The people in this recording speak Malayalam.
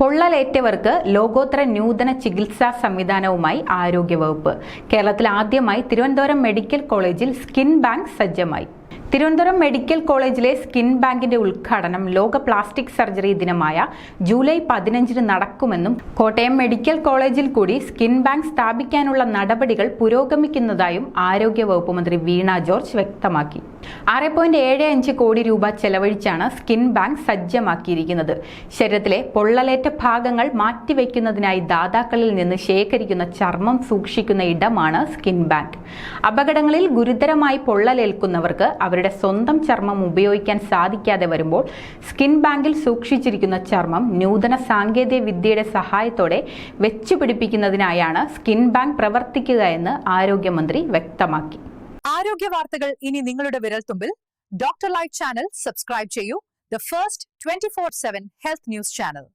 പൊള്ളലേറ്റവർക്ക് ലോകോത്തര നൂതന ചികിത്സാ സംവിധാനവുമായി ആരോഗ്യവകുപ്പ്. കേരളത്തിൽ ആദ്യമായി തിരുവനന്തപുരം മെഡിക്കൽ കോളേജിൽ സ്കിൻ ബാങ്ക് സജ്ജമായി. തിരുവനന്തപുരം മെഡിക്കൽ കോളേജിലെ സ്കിൻ ബാങ്കിന്റെ ഉദ്ഘാടനം ലോക പ്ലാസ്റ്റിക് സർജറി ദിനമായ ജൂലൈ പതിനഞ്ചിന് നടക്കുമെന്നും കോട്ടയം മെഡിക്കൽ കോളേജിൽ കൂടി സ്കിൻ ബാങ്ക് സ്ഥാപിക്കാനുള്ള നടപടികൾ പുരോഗമിക്കുന്നതായും ആരോഗ്യ വകുപ്പ് മന്ത്രി വീണ ജോർജ് വ്യക്തമാക്കി. ആറ് പോയിന്റ് ഏഴ് അഞ്ച് കോടി രൂപ ചെലവഴിച്ചാണ് സ്കിൻ ബാങ്ക് സജ്ജമാക്കിയിരിക്കുന്നത്. ശരീരത്തിലെ പൊള്ളലേറ്റ ഭാഗങ്ങൾ മാറ്റിവെക്കുന്നതിനായി ദാതാക്കളിൽ നിന്ന് ശേഖരിക്കുന്ന ചർമ്മം സൂക്ഷിക്കുന്ന ഇടമാണ് സ്കിൻ ബാങ്ക്. അപകടങ്ങളിൽ ഗുരുതരമായി പൊള്ളലേൽക്കുന്നവർക്ക് അവരുടെ സ്വന്തം ചർമ്മം ഉപയോഗിക്കാൻ സാധിക്കാതെ വരുമ്പോൾ സ്കിൻ ബാങ്കിൽ സൂക്ഷിച്ചിരിക്കുന്ന ചർമ്മം നൂതന സാങ്കേതിക വിദ്യയുടെ സഹായത്തോടെ വെച്ചുപിടിപ്പിക്കുന്നതിനായാണ് സ്കിൻ ബാങ്ക് പ്രവർത്തിക്കുക എന്ന് ആരോഗ്യമന്ത്രി വ്യക്തമാക്കി. ആരോഗ്യ വാർത്തകൾ ഇനി നിങ്ങളുടെ വിരൽത്തുമ്പിൽ ഡോക്ടർ ലൈറ്റ് ചാനൽ സബ്സ്ക്രൈബ് ചെയ്യൂ. The first twenty four seven health news channel